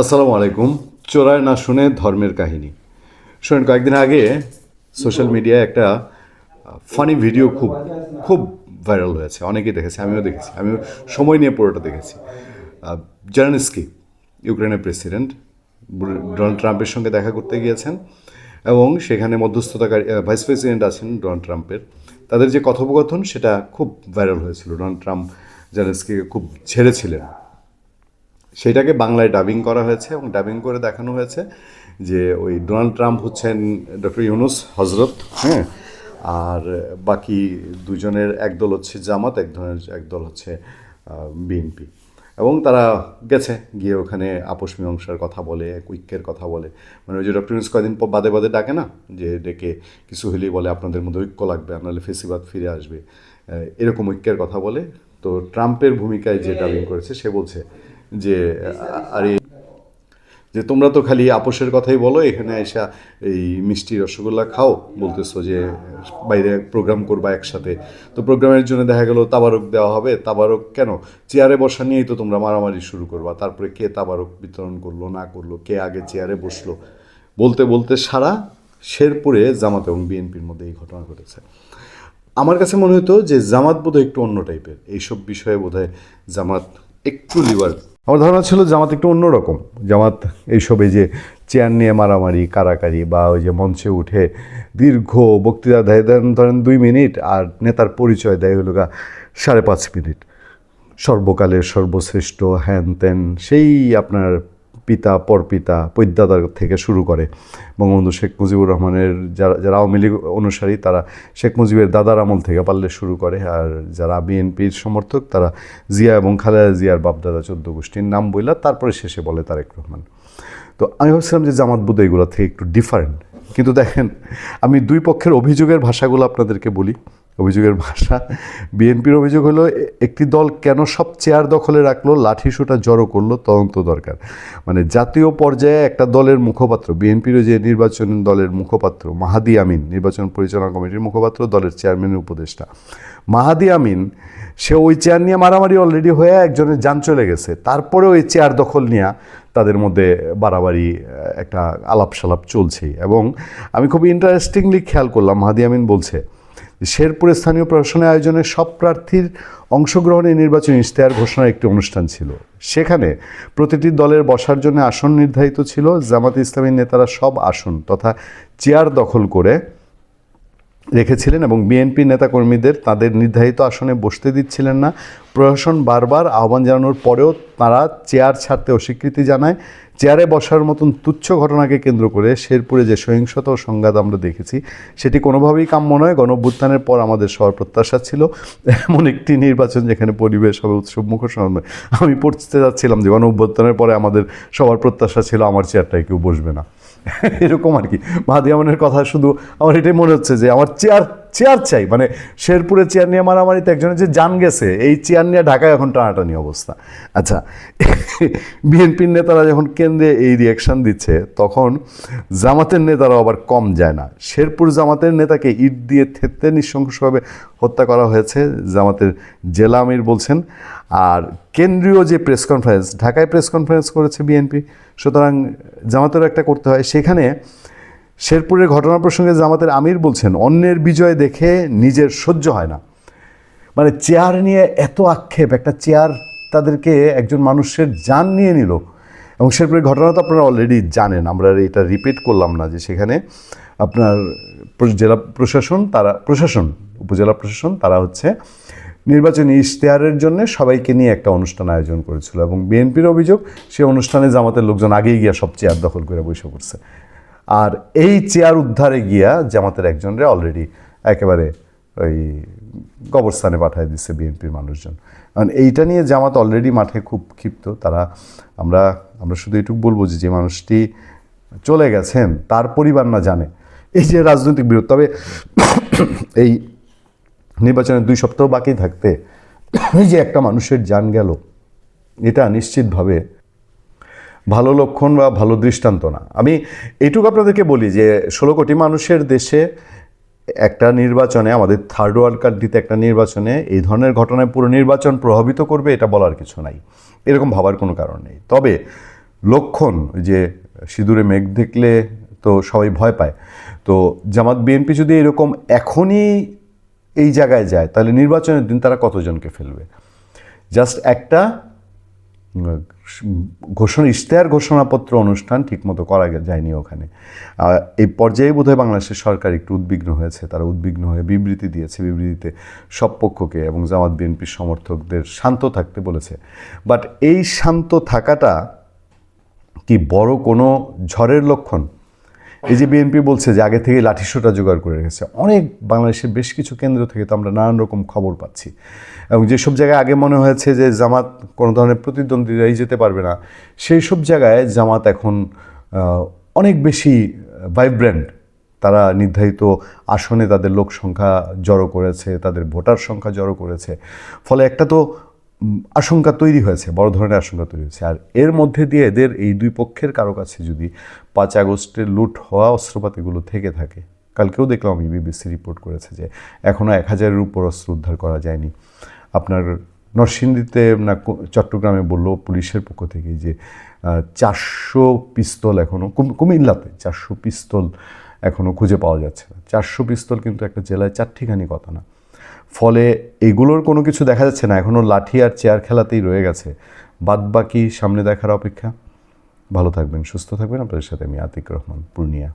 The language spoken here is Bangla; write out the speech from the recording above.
আসসালামু আলাইকুম। চোরায় না শুনে ধর্মের কাহিনী। শোনেন, কয়েকদিন আগে সোশ্যাল মিডিয়ায় একটা ফানি ভিডিও খুব খুব ভাইরাল হয়েছে। অনেকেই দেখেছে, আমিও দেখেছি। আমিও সময় নিয়ে পুরোটা দেখেছি। জার্নিস্কি ইউক্রেনের প্রেসিডেন্ট ডোনাল্ড ট্রাম্পের সঙ্গে দেখা করতে গিয়েছেন এবং সেখানে মধ্যস্থতাকারী ভাইস প্রেসিডেন্ট আছেন ডোনাল্ড ট্রাম্পের তাদের যে কথোপকথন, সেটা খুব ভাইরাল হয়েছিল। ডোনাল্ড ট্রাম্প জার্নেস্কিকে খুব ছেড়েছিলেন। সেটাকে বাংলায় ডাবিং করা হয়েছে এবং ডাবিং করে দেখানো হয়েছে যে ওই ডোনাল্ড ট্রাম্প হচ্ছেন ডক্টর ইউনুস হজরত হ্যাঁ? আর বাকি দুজনের একদল হচ্ছে জামাত, এক ধরনের একদল হচ্ছে বিএনপি। এবং তারা গেছে, গিয়ে ওখানে আপোষ মীমাংসার কথা বলে ঐক্যের কথা বলে। মানে ওই যে ডক্টর ইউনুস কদিন বাদে বাদে ডাকে না? যে ডেকে কিছু হলেই বলে, আপনাদের মধ্যে ঐক্য লাগবে আপনাহলে ফেসিবাদ ফিরে আসবে। এরকম ঐক্যের কথা বলে। তো ট্রাম্পের ভূমিকায় যে ডাবিং করেছে, সে বলছে যে, আরে, যে তোমরা তো খালি আপোষের কথাই বলো, এখানে এসা এই মিষ্টি রসগোল্লা খাও, বলতেছো যে বাইরে প্রোগ্রাম করবা একসাথে। তো প্রোগ্রামের জন্য দেখা গেল তাবারক দেওয়া হবে। তাবারক কেন? চেয়ারে বসা নিয়েই তো তোমরা মারামারি শুরু করবা। তারপরে কে তাবারক বিতরণ করল, না করল, কে আগে চেয়ারে বসল? বলতে বলতে সারা শেরপুরে জামাত এবং বিএনপির মধ্যে এই ঘটনা ঘটেছে। আমার কাছে মনে হতো যে জামাত বোধহয় একটু অন্য টাইপের এইসব বিষয়ে বোধহয় জামাত একটু লিবার আমার ধারণা ছিল জামাত একটু অন্যরকম। জামাত এইসব এই যে চেয়ার নিয়ে মারামারি, কারাকারি বা ওই যে মঞ্চে উঠে দীর্ঘ বক্তৃতা দেয়, দেন ধরেন দুই মিনিট আর নেতার পরিচয় দেয় হলো সাড়ে পাঁচ মিনিট। সর্বকালের সর্বশ্রেষ্ঠ হ্যান ত্যান, সেই আপনার পিতা, পরপিতা পৈদাদার থেকে শুরু করে বঙ্গবন্ধু শেখ মুজিবুর রহমানের যারা যারা আওয়ামী লীগ অনুসারী, তারা শেখ মুজিবের দাদার আমল থেকে পারলে শুরু করে। আর যারা বিএনপির সমর্থক, তারা জিয়া এবং খালেদা জিয়ার বাপদাদা চোদ্দ গোষ্ঠীর নাম বইলা তারপরে শেষে বলে তারেক রহমান। তো আমি ভাবছিলাম যে জামাত বুদ্ধ এগুলো থেকে একটু ডিফারেন্ট কিন্তু দেখেন, আমি দুই পক্ষের অভিযোগের ভাষাগুলো আপনাদেরকে বলি। অভিযোগের ভাষা। বিএনপির অভিযোগ হলো একটি দল কেন সব চেয়ার দখলে রাখল লাঠি সোটা জড়ো করল, তদন্ত দরকার। মানে জাতীয় পর্যায়ে একটা দলের মুখপাত্র বিএনপির যে নির্বাচন দলের মুখপাত্র, মাহাদি আমিন, নির্বাচন পরিচালনা কমিটির মুখপাত্র, দলের চেয়ারম্যানের উপদেষ্টা। মাহাদি আমিন, সে ওই চেয়ার নিয়ে মারামারি অলরেডি হয়ে একজনের যান চলে গেছে। তারপরে ওই চেয়ার দখল নিয়ে তাদের মধ্যে বাড়াবাড়ি একটা আলাপ সালাপ চলছেই। এবং আমি খুব ইন্টারেস্টিংলি খেয়াল করলাম, মাহাদি আমিন বলছে শেরপুরে স্থানীয় প্রশাসনের আয়োজনে সব প্রার্থীর অংশগ্রহণে নির্বাচনী ইশতেহার ঘোষণার একটি অনুষ্ঠান ছিল। সেখানে প্রতিটি দলের বসার জন্য আসন নির্ধারিত ছিল। জামাত ইসলামী নেতারা সব আসন তথা চেয়ার দখল করে রেখেছিলেন এবং বিএনপি নেতাকর্মীদের তাদের নির্ধারিত আসনে বসতে দিচ্ছিলেন না। প্রশাসন বারবার আহ্বান জানানোর পরেও তারা চেয়ার ছাড়তে অস্বীকৃতি জানায়। চেয়ারে বসার মতন তুচ্ছ ঘটনাকে কেন্দ্র করে শেরপুরে যে সহিংসতা ও সংঘাত আমরা দেখেছি, সেটি কোনোভাবেই কাম্য নয়। গণঅভ্যুত্থানের পর আমাদের সবার প্রত্যাশা ছিল এমন একটি নির্বাচন যেখানে পরিবেশ হবে উৎসব মুখর আমি পড়তে যাচ্ছিলাম যে গণঅভ্যুত্থানের পরে আমাদের সবার প্রত্যাশা ছিল, আমার চেয়ারটায় কেউ বসবে না। এরকম আর কি। মাহাদি কথা শুধু আমার এটাই মনে হচ্ছে যে আমার চেয়ার চেয়ার চাই মানে শেরপুরে চেয়ার নিয়ে মারামারিতে একজনের যে জান গেছে, এই চেয়ার নিয়ে ঢাকায় এখন টানাটানি অবস্থা। আচ্ছা বিএনপির নেতারা যখন কেন্দ্রে এই রিয়াকশান দিচ্ছে, তখন জামাতের নেতারা আবার কম যায় না। শেরপুর জামাতের নেতাকে ইট দিয়ে থেততে নৃশংসভাবে হত্যা করা হয়েছে, জামাতের জেলা আমির বলছেন। আর কেন্দ্রীয় যে প্রেস কনফারেন্স ঢাকায় প্রেস কনফারেন্স করেছে বিএনপি, সুতরাং জামাতেরও একটা করতে হয়। সেখানে শেরপুরের ঘটনা প্রসঙ্গে জামাতের আমির বলছেন, অন্যের বিজয় দেখে নিজের সহ্য হয় না। মানে চেয়ার নিয়ে এত আক্ষেপ, একটা চেয়ার তাদেরকে একজন মানুষের যান নিয়ে নিল। এবং শেরপুরের ঘটনা তো আপনারা অলরেডি জানেন, আমরা এটা রিপিট করলাম না যে সেখানে আপনার জেলা প্রশাসন, তারা, প্রশাসন, উপজেলা প্রশাসন, তারা হচ্ছে নির্বাচনী ইশতেহারের জন্য সবাইকে নিয়ে একটা অনুষ্ঠান আয়োজন করেছিল। এবং বিএনপির অভিযোগ সেই অনুষ্ঠানে জামাতের লোকজন আগেই গিয়া সব চেয়ার দখল করে বসে পড়ছে। আর এই চেয়ার উদ্ধারে গিয়া জামাতের একজনরে অলরেডি একেবারে ওই কবরস্থানে পাঠিয়ে দিচ্ছে বিএনপির মানুষজন। কারণ এইটা নিয়ে জামাত অলরেডি মাঠে খুব ক্ষিপ্ত। তারা, আমরা আমরা শুধু এটুকু বলব যে যে মানুষটি চলে গেছেন, তার পরিবার না জানে। এই যে রাজনৈতিক বিরোধ তবে এই নির্বাচনের দুই সপ্তাহ বাকি থাকতে এই যে একটা মানুষের যান গেল, এটা নিশ্চিতভাবে ভালো লক্ষণ বা ভালো দৃষ্টান্ত না। আমি এইটুকু আপনাদেরকে বলি যে, ষোলো কোটি মানুষের দেশে একটা নির্বাচনে, আমাদের থার্ড ওয়ার্ল্ড কান্ট্রিতে একটা নির্বাচনে এই ধরনের ঘটনায় পুরো নির্বাচন প্রভাবিত করবে, এটা বলার কিছু নাই। এরকম ভাবার কোনো কারণ নেই। তবে লক্ষণ যে, সিঁদুরে মেঘ দেখলে তো সবাই ভয় পায়। তো জামাত বিএনপি যদি এরকম এখনই এই জায়গায় যায়, তাহলে নির্বাচনের দিন তারা কতজনকে ফেলবে? জাস্ট একটা ঘোষণা, ইশতেহার ঘোষণাপত্র অনুষ্ঠান ঠিকমতো করা যায়নি ওখানে। এই পর্যায়ে বোধহয় বাংলাদেশের সরকার একটু উদ্বিগ্ন হয়েছে। তারা উদ্বিগ্ন হয়ে বিবৃতি দিয়েছে, বিবৃতিতে সব পক্ষকে এবং জামাত বিএনপির সমর্থকদের শান্ত থাকতে বলেছে। বাট এই শান্ত থাকাটা কি বড় কোনো ঝড়ের লক্ষণ? এই যে বিএনপি বলছে যে আগে থেকে লাঠিসোটা জোগাড় করে রেখেছে, অনেক বাংলাদেশের বেশ কিছু কেন্দ্র থেকে তো আমরা নানান রকম খবর পাচ্ছি। এবং যেসব জায়গায় আগে মনে হয়েছে যে জামাত কোনো ধরনের প্রতিদ্বন্দ্বীরাই যেতে পারবে না সেই সব জায়গায় জামাত এখন অনেক বেশি ভাইব্রেন্ট তারা নির্ধারিত আসনে তাদের লোক সংখ্যা জড়ো করেছে, তাদের ভোটার সংখ্যা জড়ো করেছে। ফলে একটা তো আশঙ্কা তৈরি হয়েছে, বড় ধরনের আশঙ্কা তৈরি হয়েছে। আর এর মধ্যে দিয়ে এদের এই দুই পক্ষের কারও কাছে যদি পাঁচ আগস্টের লুট হওয়া অস্ত্রপাতিগুলো থেকে থাকে, কালকেও দেখলাম আমি বিবিসি রিপোর্ট করেছে যে এখনও এক হাজারের উপর অস্ত্র উদ্ধার করা যায়নি। আপনার নরসিংদীতে না চট্টগ্রামে বলল পুলিশের পক্ষ থেকে যে চারশো পিস্তল এখনও কুমিল্লাতে চারশো পিস্তল এখনও খুঁজে পাওয়া যাচ্ছে না। চারশো পিস্তল কিন্তু একটা জেলায় চারটিখানি কথা না। ফলে এগুলোর কোনো কিছু দেখা যাচ্ছে না এখনও লাঠি আর চেয়ার খেলাতেই রয়ে গেছে। বাদ বাকি সামনে দেখার অপেক্ষা। ভালো থাকবেন, সুস্থ থাকবেন। আপনাদের সাথে আমি আতিক রহমান, পূর্ণিয়া।